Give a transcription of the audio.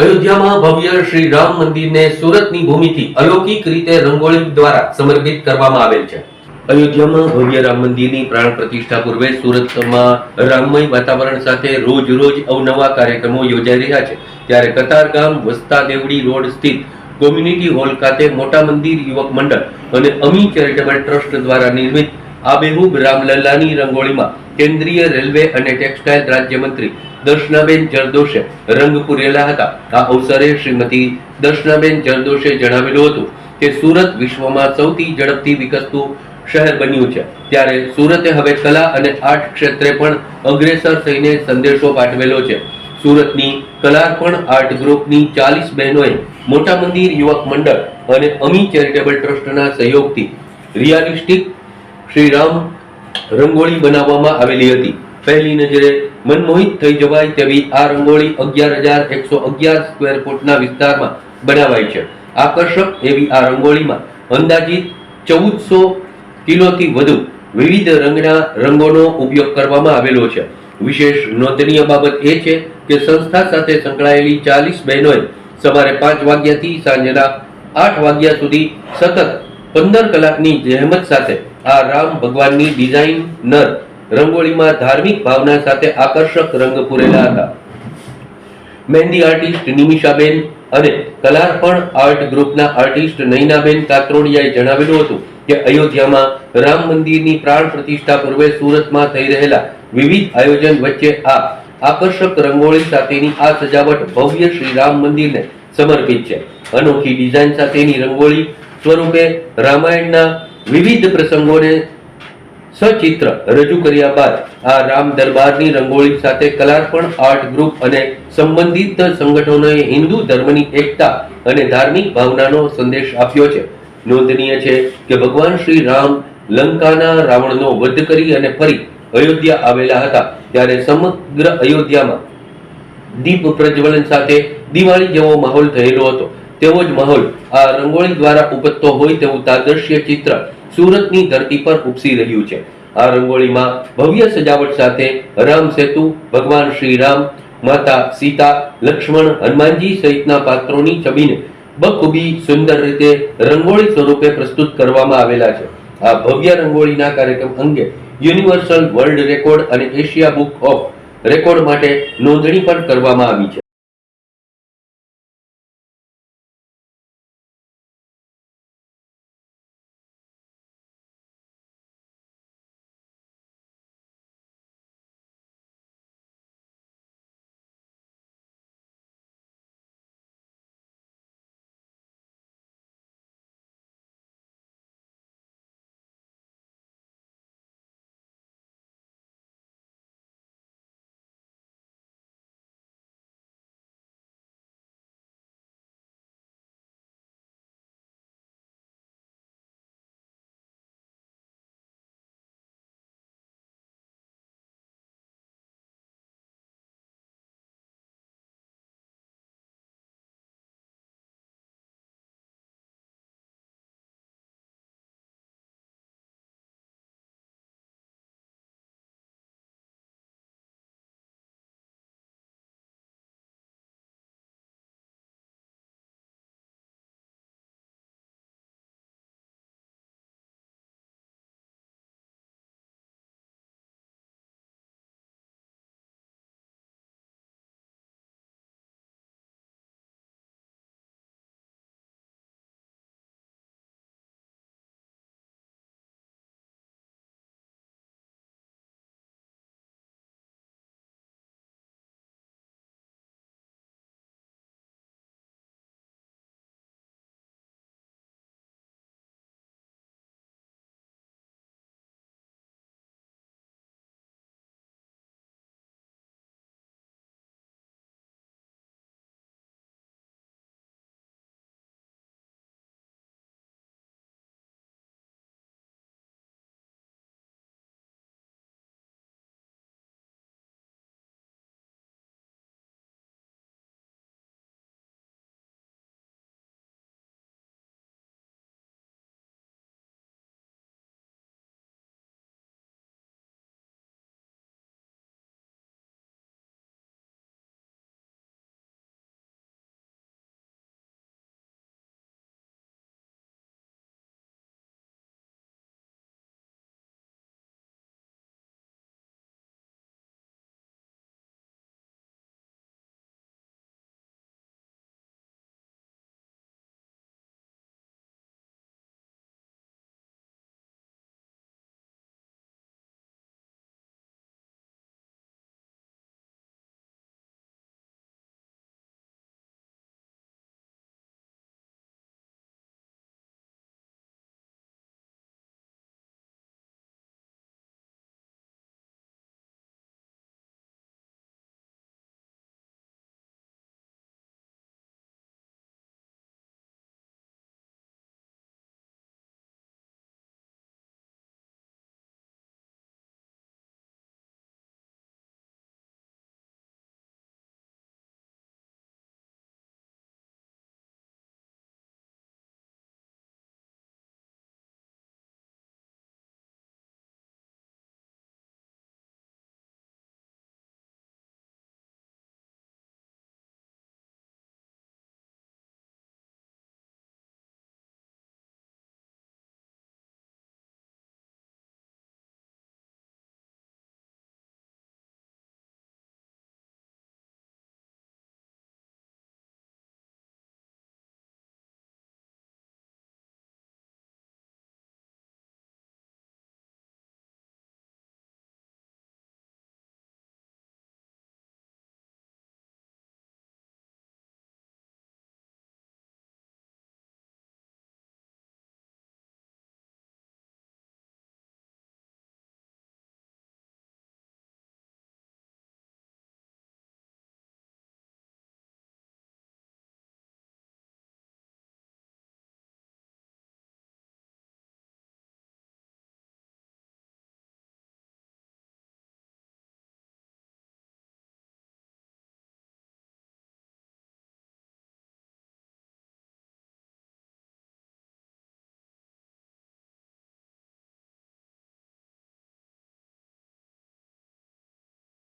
અયોધ્યામાં ભવ્ય શ્રી રામ મંદિરને સુરતની ભૂમિથી અલૌકિક રીતે રંગોળી દ્વારા સમર્પિત કરવામાં આવેલ છે. અયોધ્યામાં ભવ્ય રામ મંદિરની પ્રાણ પ્રતિષ્ઠા પૂર્વે સુરતમાં રામમય વાતાવરણ સાથે રોજ રોજ અવનવા કાર્યક્રમો યોજાઈ રહ્યા છે. ત્યારે કતારગામ વસ્તા દેવડી રોડ સ્થિત કોમ્યુનિટી હોલ ખાતે મોટા મંદિર યુવક મંડળ અને અમી ચેરિટેબલ ટ્રસ્ટ દ્વારા નિર્મિત આબેહૂબ રામલલ્લાની રંગોળીમાં કેન્દ્રીય રેલવે અને ટેક્સટાઇલ રાજ્યમંત્રી દર્શનાબેન જરદોશે રંગ પૂરેલા હતા. આ અવસરે શ્રીમતી દર્શનાબેન જરદોશે જણાવેલું હતું કે સુરત વિશ્વમાં સૌથી ઝડપથી વિકસતું શહેર બન્યું છે. ત્યારે સુરતે હવે કલા અને આર્ટ ક્ષેત્રે પણ અગ્રેસર થઈને સંદેશો પાઠવેલો છે. સુરતની કલાર્પણ આર્ટ ગ્રુપની ચાલીસ બહેનોએ મોટા મંદિર યુવક મંડળ અને અમી ચેરિટેબલ ટ્રસ્ટના સહયોગથી રિયાલિસ્ટિક શ્રીરામ રંગોળી બનાવવામાં આવેલી હતી. પહેલી નજરે મનમોહિત થઈ જવાય તેવી આ રંગોળી અગિયાર હજાર એકસો અગિયાર સ્ક્વેર ફૂટના વિસ્તારમાં બનાવાઈ છે. આકર્ષક એવી આ રંગોળીમાં અંદાજિત ચૌદસો કિલોથી વધુ વિવિધ રંગના રંગોનો ઉપયોગ કરવામાં આવેલો છે. વિશેષ નોંધનીય બાબત એ છે કે સંસ્થા સાથે સંકળાયેલી ચાલીસ બહેનોએ સવારે પાંચ વાગ્યાથી સાંજના આઠ વાગ્યા સુધી સતત પંદર કલાકની જહેમત સાથે આ રામ ભગવાનની ડિઝાઇનર રંગોળીમાં ધાર્મિક ભાવના સાથે આકર્ષક રંગ પૂરેલા હતા. મહેંદી આર્ટિસ્ટ નિમિષાબેન અને કલાર્પણ આર્ટ ગ્રુપના આર્ટિસ્ટ નૈનાબેન કાત્રોડિયાએ જણાવેલું હતું કે અયોધ્યામાં રામ મંદિરની પ્રાણ પ્રતિષ્ઠા પૂર્વે સુરતમાં થઈ રહેલા વિવિધ આયોજન વચ્ચે આ આકર્ષક રંગોળી સાથેની આ સજાવટ ભવ્ય શ્રી રામ મંદિરને સમર્પિત છે. અનોખી ડિઝાઇન સાથેની રંગોળી સ્વરૂપે રામાયણના વિવિધ પ્રસંગોને સચિત્ર રજૂ કર્યા બાદ આ રામ દરબારની રંગોળી સાથે કલાર્પણ, આર્ટ ગ્રુપ અને સંબંધિત સંગઠનોએ હિન્દુ ધર્મની એકતા અને ધાર્મિક ભાવનાનો સંદેશ આપ્યો છે. નોંધનીય છે કે ભગવાન શ્રી રામ લંકાના રાવણનો વધ કરી અને ફરી અયોધ્યા આવેલા હતા, ત્યારે સમગ્ર અયોધ્યામાં દીપ પ્રજ્વલન સાથે દિવાળી જેવો માહોલ થયેલો હતો. તેવો જ માહોલ આ રંગોળી દ્વારા ઉપજતો હોય તેવું તાદ્રશ્ય ચિત્ર સુરતની ધરતી પર ઉપસી રહ્યું છે. આ રંગોળીમાં ભવ્ય સજાવટ સાથે રામ સેતુ, ભગવાન શ્રી રામ, માતા સીતા, લક્ષ્મણ, હનુમાનજી સહિતના પાત્રોની છબીને બખૂબી સુંદર રીતે રંગોળી સ્વરૂપે પ્રસ્તુત કરવામાં આવેલા છે. આ ભવ્ય રંગોળીના કાર્યક્રમ અંગે યુનિવર્સલ વર્લ્ડ રેકોર્ડ અને એશિયા બુક ઓફ રેકોર્ડ માટે નોંધણી પણ કરવામાં આવી છે.